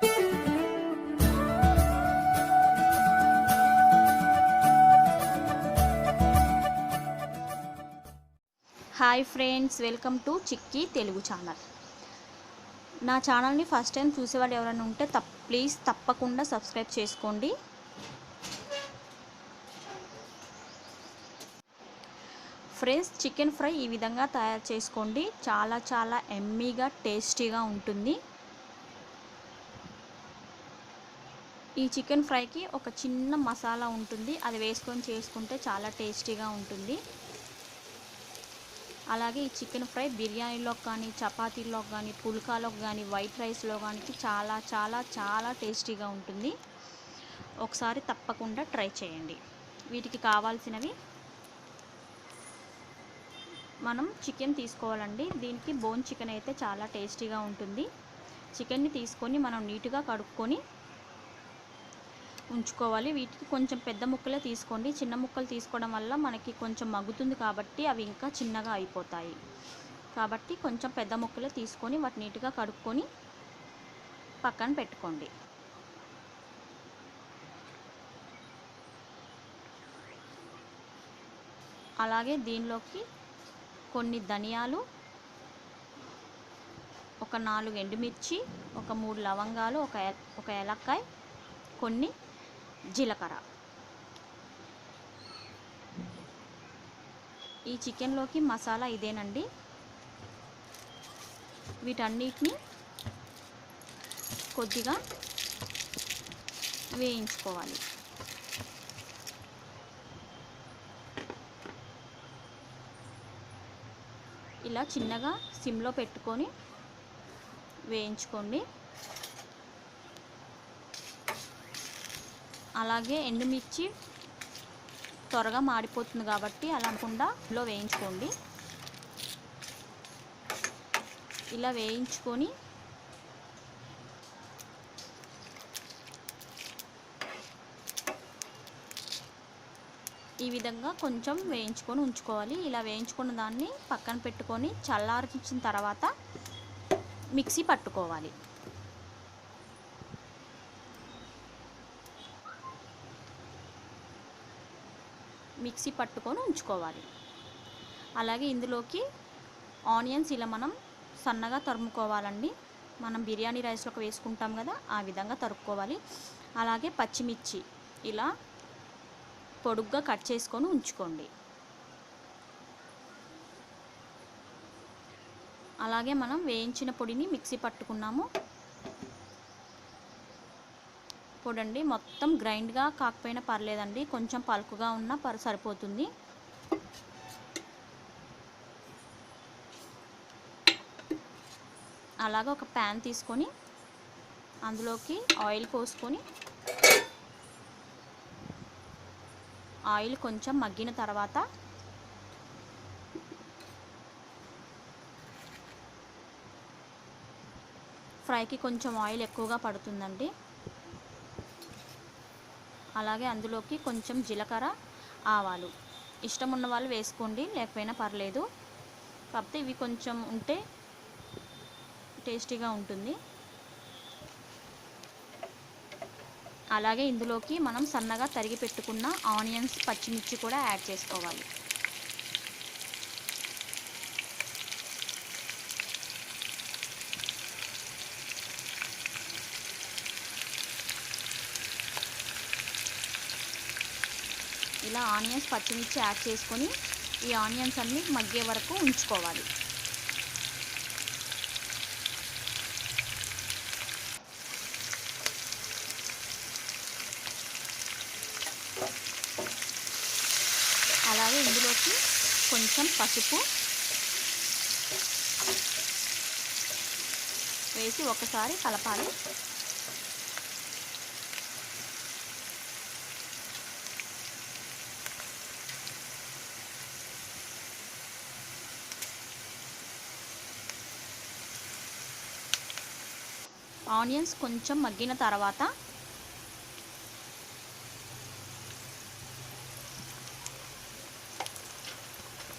Hi friends welcome to Chikki Telugu channel. నా ఛానల్ని first time చూసేవాళ్ళు ఎవరైనా ఉంటే తప్ ప్లీజ్ తప్పకుండా సబ్స్క్రైబ్ చేసుకోండి. ఫ్రెండ్స్ చికెన్ ఫ్రై ఈ విధంగా తయారు చేసుకోండి. చాలా చాలా ఎమ్మీగా టేస్టీగా ఉంటుంది. ఈ చికెన్ ఫ్రైకి ఒక చిన్న మసాలా ఉంటుంది. అది వేసుకొని చేసుకుంటే చాలా టేస్టీగా ఉంటుంది. అలాగే ఈ చికెన్ ఫ్రై బిర్యానీలో కానీ చపాతీలో కానీ పుల్కాలో కానీ వైట్ రైస్లో కానీ చాలా చాలా చాలా టేస్టీగా ఉంటుంది. ఒకసారి తప్పకుండా ట్రై చేయండి. వీటికి కావాల్సినవి మనం చికెన్ తీసుకోవాలండి. దీనికి బోన్ చికెన్ అయితే చాలా టేస్టీగా ఉంటుంది. చికెన్ని తీసుకొని మనం నీట్గా కడుక్కొని ఉంచుకోవాలి. వీటికి కొంచెం పెద్ద ముక్కలే తీసుకోండి. చిన్న ముక్కలు తీసుకోవడం వల్ల మనకి కొంచెం మగ్గుతుంది కాబట్టి అవి ఇంకా చిన్నగా అయిపోతాయి. కాబట్టి కొంచెం పెద్ద ముక్కలే తీసుకొని వాటి నీట్గా కడుక్కొని పక్కన పెట్టుకోండి. అలాగే దీనిలోకి కొన్ని ధనియాలు ఒక నాలుగు ఎండుమిర్చి ఒక మూడు లవంగాలు ఒక ఒక ఏలక్కాయ కొన్ని జీలకర్ర. ఈ చికెన్లోకి మసాలా ఇదేనండి. వీటన్నిటిని కొద్దిగా వేయించుకోవాలి. ఇలా చిన్నగా సిమ్లో పెట్టుకొని వేయించుకోండి. అలాగే ఎండుమిర్చి త్వరగా మాడిపోతుంది కాబట్టి అలా అనుకుండా వేయించుకోండి. ఇలా వేయించుకొని ఈ విధంగా కొంచెం వేయించుకొని ఉంచుకోవాలి. ఇలా వేయించుకున్న దాన్ని పక్కన పెట్టుకొని చల్లారించిన తర్వాత మిక్సీ పట్టుకోవాలి. మిక్సీ పట్టుకొని ఉంచుకోవాలి. అలాగే ఇందులోకి ఆనియన్స్ ఇలా మనం సన్నగా తరుముకోవాలండి. మనం బిర్యానీ రైస్లోకి వేసుకుంటాం కదా ఆ విధంగా తరుక్కోవాలి. అలాగే పచ్చిమిర్చి ఇలా పొడుగ్గా కట్ చేసుకొని ఉంచుకోండి. అలాగే మనం వేయించిన పొడిని మిక్సీ పట్టుకున్నాము. పొడండి మొత్తం గ్రైండ్గా కాకపోయినా పర్లేదండి. కొంచెం పలుకుగా ఉన్నా పర్ సరిపోతుంది. అలాగా ఒక ప్యాన్ తీసుకొని అందులోకి ఆయిల్ పోసుకొని ఆయిల్ కొంచెం మగ్గిన తర్వాత ఫ్రైకి కొంచెం ఆయిల్ ఎక్కువగా పడుతుందండి. అలాగే అందులోకి కొంచెం జీలకర్ర ఆవాలు. ఇష్టం ఉన్న వాళ్ళు వేసుకోండి లేకపోయినా పర్లేదు. కాకపోతే ఇవి కొంచెం ఉంటే టేస్టీగా ఉంటుంది. అలాగే ఇందులోకి మనం సన్నగా తరిగి పెట్టుకున్న ఆనియన్స్ పచ్చిమిర్చి కూడా యాడ్ చేసుకోవాలి. ఇలా ఆనియన్స్ పచ్చిమిర్చి యాడ్ చేసుకొని ఈ ఆనియన్స్ అన్నీ మగ్గే వరకు ఉంచుకోవాలి. అలాగే ఇందులోకి కొంచెం పసుపు వేసి ఒకసారి కలపాలి. ఆనియన్స్ కొంచెం మగ్గిన తర్వాత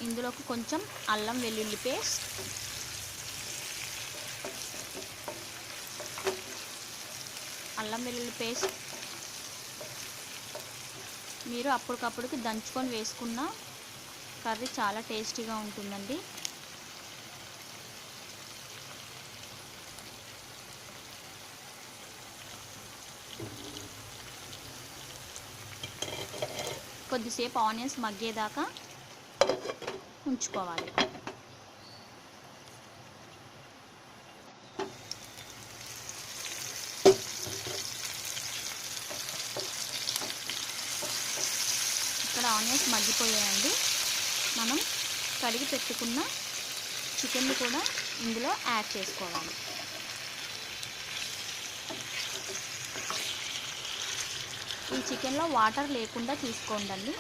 ఇందులోకి కొంచెం అల్లం వెల్లుల్లి పేస్ట్ అల్లం వెల్లుల్లి పేస్ట్. మీరు అప్పటికప్పుడుకి దంచుకొని వేసుకున్న కర్రీ చాలా టేస్టీగా ఉంటుందండి. కొద్దిసేపు ఆనియన్స్ మగ్గేదాకా ఉంచుకోవాలి. ఇక్కడ ఆనియన్స్ మగ్గిపోయాయండి. మనం కడిగి పెట్టుకున్న చికెన్ని కూడా ఇందులో యాడ్ చేసుకోవాలి. ఈ చికెన్లో వాటర్ లేకుండా తీసుకోండి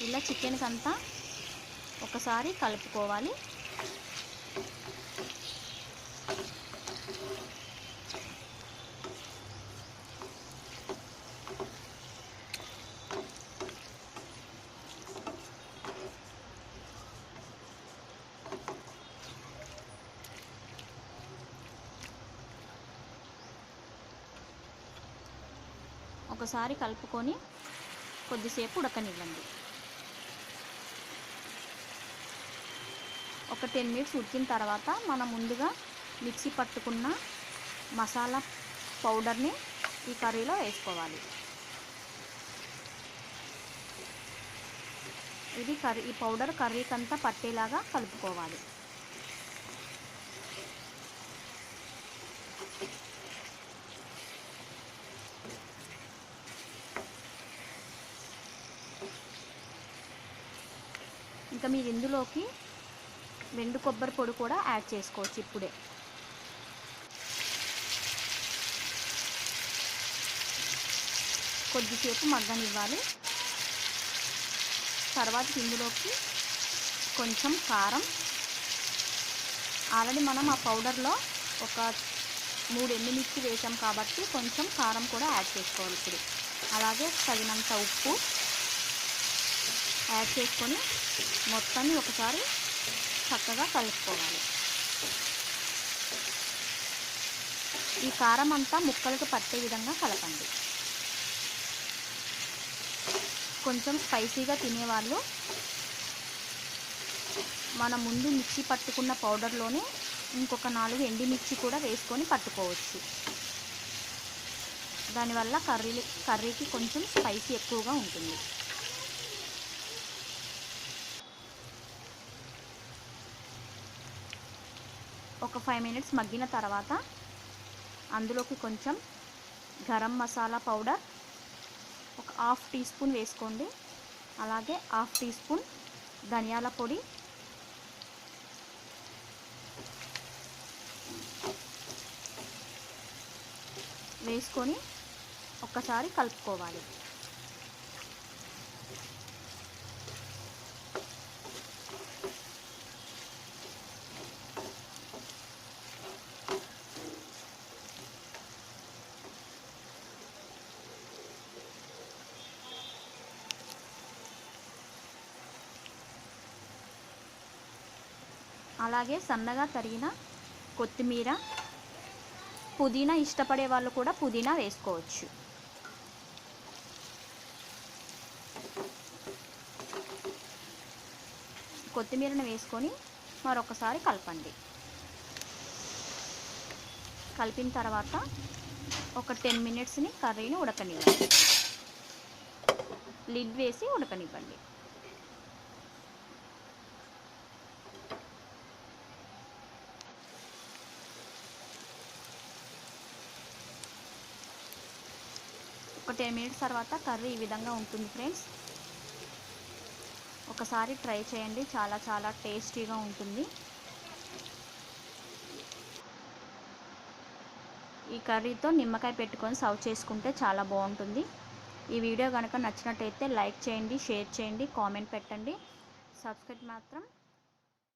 ఇలా చికెన్కి అంతా ఒకసారి కలుపుకోవాలి. ఒకసారి కలుపుకొని కొద్దిసేపు ఉడకనివ్వండి. ఒక టెన్ మినిట్స్ ఉడికిన తర్వాత మనం ముందుగా మిక్సీ పట్టుకున్న మసాలా పౌడర్ని ఈ కర్రీలో వేసుకోవాలి. ఇది కర్రీ ఈ పౌడర్ కర్రీకంతా పట్టేలాగా కలుపుకోవాలి ఇంకా మీరు ఇందులోకి వెండు కొబ్బరి పొడి కూడా యాడ్ చేసుకోవచ్చు ఇప్పుడే. కొద్దిసేపు మగ్గనివ్వాలి. తర్వాత ఇందులోకి కొంచెం కారం. ఆల్రెడీ మనం ఆ పౌడర్లో ఒక మూడు ఎండుమిర్చి వేసాం కాబట్టి కొంచెం కారం కూడా యాడ్ చేసుకోవాలి ఇప్పుడు. అలాగే తగినంత ఉప్పు. యాడ్ చేసుకొని మొత్తాన్ని ఒకసారి చక్కగా కలుపుకోవాలి. ఈ కారం అంతా ముక్కలకు పట్టే విధంగా కలపండి. కొంచెం స్పైసీగా తినేవాళ్ళు మన ముందు మిక్సీ పట్టుకున్న పౌడర్లోనే ఇంకొక నాలుగు ఎండిమిర్చి కూడా వేసుకొని పట్టుకోవచ్చు. దానివల్ల కర్రీ కర్రీకి కొంచెం స్పైసీ ఎక్కువగా ఉంటుంది. ఒక ఫైవ్ మినిట్స్ మగ్గిన తర్వాత అందులోకి కొంచెం గరం మసాలా పౌడర్ ఒక హాఫ్ టీ స్పూన్ వేసుకోండి. అలాగే హాఫ్ టీ స్పూన్ ధనియాల పొడి. వేసుకొని ఒక్కసారి కలుపుకోవాలి. అలాగే సన్నగా తరిగిన కొత్తిమీర పుదీనా ఇష్టపడే వాళ్ళు కూడా పుదీనా వేసుకోవచ్చు. కొత్తిమీరను వేసుకొని మరొకసారి కలపండి. కలిపిన తర్వాత ఒక టెన్ మినిట్స్ని కర్రీని ఉడకనివ్వండి. లిడ్ వేసి ఉడకనివ్వండి. టెన్ మినిట్స్ తర్వాత కర్రీ ఈ విధంగా ఉంటుంది ఫ్రెండ్స్. ఒకసారి ట్రై చేయండి చాలా చాలా టేస్టీగా ఉంటుంది. ఈ కర్రీతో నిమ్మకాయ పెట్టుకొని సర్వ్ చేసుకుంటే చాలా బాగుంటుంది. ఈ వీడియో కనుక నచ్చినట్టయితే లైక్ చేయండి షేర్ చేయండి కామెంట్ పెట్టండి. సబ్స్క్రైబ్ మాత్రం